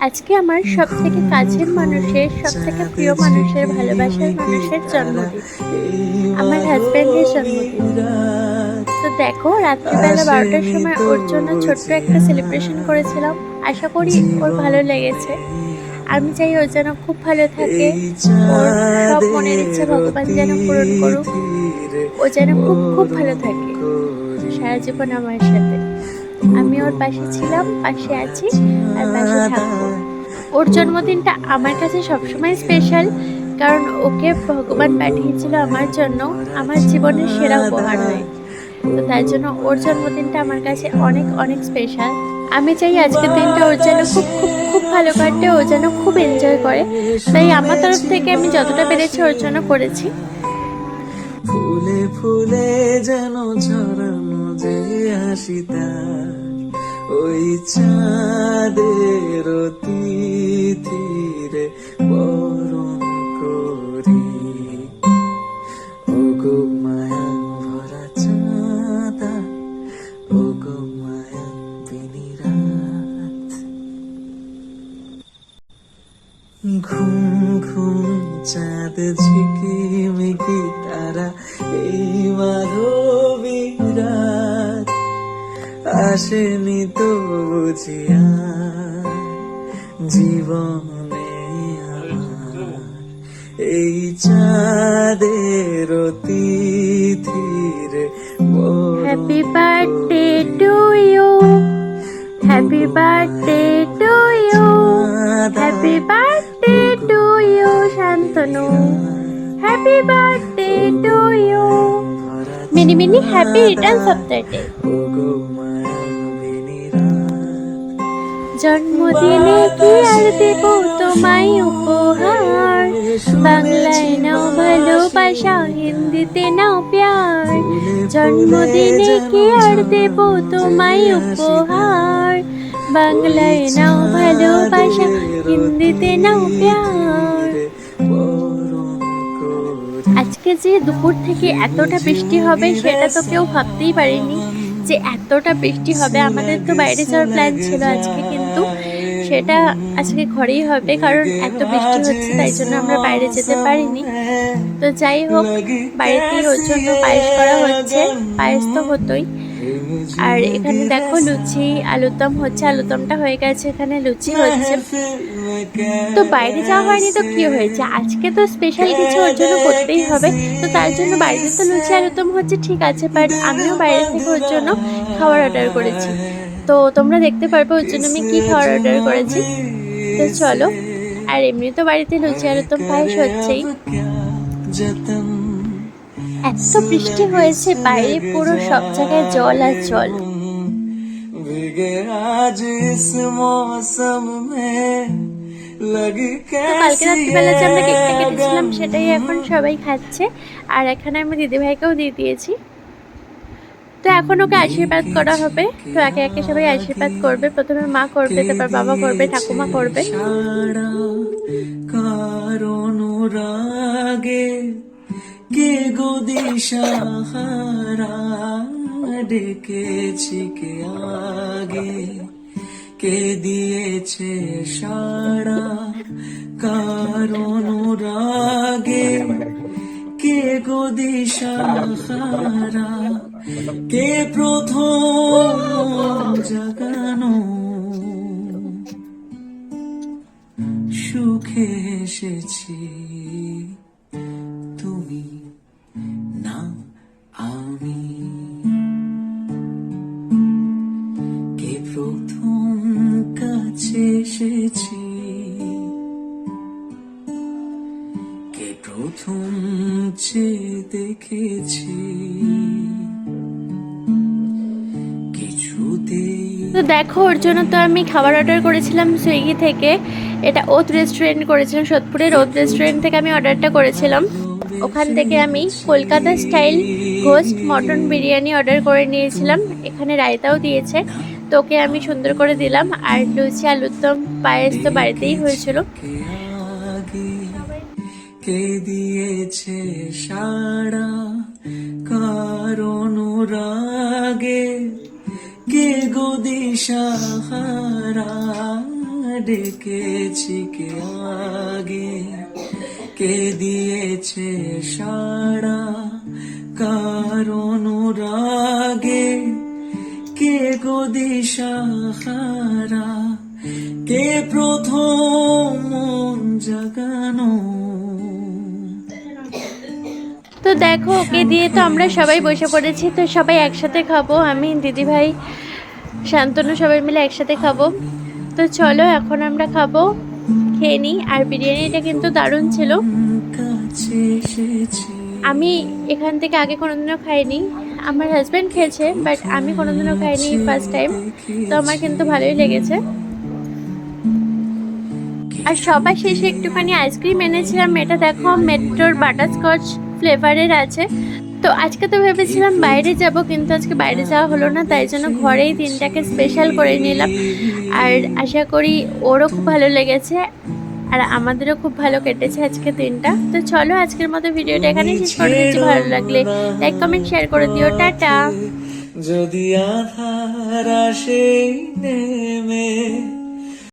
আজকে আমার সব থেকে কাছের মানুষের সব থেকে প্রিয় মানুষের, ভালোবাসার মানুষের জন্মদিন। আমার হাজব্যান্ডের জন্মদিন। তো দেখো, রাত্রিবেলা বারোটার সময় ওর জন্য ছোট্ট একটা সেলিব্রেশন করেছিলাম। আশা করি ওর ভালো লেগেছে। আমি চাই ও যেন খুব ভালো থাকে। সব মনের ইচ্ছা ভগবান যেন পূরণ করুক। ও যেন খুব খুব ভালো থাকে। সারা জীবন আমার সাথে। আমি ওর পাশে ছিলাম, পাশে আছি, আর পাশে থাকব। ওর জন্মদিনটা আমার কাছে সবসময় স্পেশাল কারণ ওকে ভগবান পাঠিয়েছিল আমার জন্য। আমার জীবনের সেরা উপহার হয়ে। তো তাই জন্য ওর জন্মদিনটা আমার কাছে অনেক অনেক স্পেশাল আমি চাই আজকের দিনটা ওর যেন খুব খুব খুব ভালো কাটে, ও যেন খুব এনজয় করে। তাই আমার তরফ থেকে আমি যতটা পেরেছি ওর জন্য করেছি। ফুলে ফুলে যেন ঝরানো যে তার ওই চাঁদের তিথিরে বরণ করি। ও গো মায়া ভরা চাঁদা ও গো মায়া রাত ঘুম ঘুম চাঁদ ঝিকি মিকি তারা এই মাধবী আসেনি তো বুঝিয়া জীবনে এই চাঁদের তিথিরে happy birthday to you happy birthday to you happy birthday to you Shantanu happy birthday to you Mini Mini happy the day জন্মদিনে কি আর দেব তোমায় উপহার? বাংলায় নাও ভালোবাসা, হিন্দিতে নাও প্যার। জন্মদিনে কি আর দেব তোমায় উপহার? বাংলায় নাও ভালোবাসা, হিন্দিতে নাও প্যার। আজকে যে দুপুর থেকে এতটা বৃষ্টি হবে সেটা তো কেউ ভাবতেই পারেনি যে এতটা বৃষ্টি হবে। আমাদের তো বাইরে যাওয়ার প্ল্যান ছিল আজকে। সেটা আজকে ঘরেই হবে, কারণ এত বৃষ্টি হচ্ছে, তাই জন্য আমরা বাইরে যেতে পারিনি। তো যাই হোক, বাড়িতেই ওর জন্য পায়েস করা হচ্ছে। পায়েস তো হতোই। আর এখানে দেখো লুচি আলুর দম হচ্ছে আলুর দমটা হয়ে গেছে এখানে লুচি হচ্ছে। তো বাইরে যাওয়া হয়নি তো কি হয়েছে? আজকে তো স্পেশাল কিছু ওর জন্য করতেই হবে। তো তার জন্য বাড়িতে তো লুচি আলুরদম হচ্ছে ঠিক আছে বাট আমিও বাইরে থেকে ওর জন্য খাবার অর্ডার করেছি। তো তোমরা দেখতে পারবে ওর জন্য আমি কি খাবার অর্ডার করেছি। তো চলো। আর এমনি তো বাড়িতে লুচি আলুরদম পায়েস হচ্ছেই। এত বৃষ্টি হয়েছে বাইরে পুরো সব জায়গায় জল আর জল। কালকে রাত্রিবেলা যে আমরা কেকটা কেটেছিলাম সেটাই এখন সবাই খাচ্ছে। আর এখানে আমি দিদিভাইকেও দিয়ে দিয়েছি। তো এখন ওকে আশীর্বাদ করা হবে। তো একে একে সবাই আশীর্বাদ করবে। প্রথমে মা করবে তারপর বাবা করবে ঠাকুমা করবে। কারণ রাগে কে গো দিশাহারা ডেকেছি কে আগে? কে দিয়েছে সারা কারণ রাগে কে গো দিশাহারা কে প্রথম জাগানো? সুখে এসেছি। কে প্রথম চেয়ে দেখেছি তো দেখো, ওর জন্য তো আমি খাবার অর্ডার করেছিলাম সুইগি থেকে। এটা ওত রেস্টুরেন্ট করেছিলাম সোদপুরের ওত রেস্টুরেন্ট থেকে আমি অর্ডারটা করেছিলাম। ওখান থেকে আমি Kolkata style gosht mutton biryani order করে নিয়েছিলাম। এখানে রায়তাও দিয়েছে। তোকে আমি সুন্দর করে দিলাম। আর লুচি আলুর দম পায়েস তো বাড়িতেই হয়েছিল। কে দিয়েছে সাড়া? কারণ রাগে কে গো দিশাহারা ডেকেছি কে আগে? কে দিয়েছে সাড়া? কারণ রাগে কে গো দিশাহারা কে প্রথম তো দেখো, ওকে দিয়ে তো আমরা সবাই বসে পড়েছি, তো সবাই একসাথে খাব। আমি দিদিভাই শান্তনু সবাই মিলে একসাথে খাব। তো চলো, এখন আমরা খাব, খেয়ে নিই। আর বিরিয়ানিটা কিন্তু দারুণ ছিল। আমি এখান থেকে আগে কোনোদিনও খাইনি। আমার হাজব্যান্ড খেয়েছে বাট আমি কোনোদিনও খাইনি ফার্স্ট টাইম তো আমার কিন্তু ভালোই লেগেছে। আর সবার শেষে একটুখানি আইসক্রিম এনেছিলাম। এটা দেখো, মেট্রোর বাটারস্কচ ফ্লেভারের আছে। তো আজকে তো ভেবেছিলাম বাইরে যাব কিন্তু আজকে বাইরে যাওয়া হলো না তাই জন্য ঘরেই দিনটাকে স্পেশাল করে নিলাম। আর আশা করি ওরও খুব ভালো লেগেছে আর আমাদেরও খুব ভালো কেটেছে আজকে দিনটা। তো চলো আজকের মতো ভিডিওটা এখানেই শেষ করে দিচ্ছি ভালো লাগলে লাইক কমেন্ট শেয়ার করে দিও। টাটা। যদি আধার আসে নেমে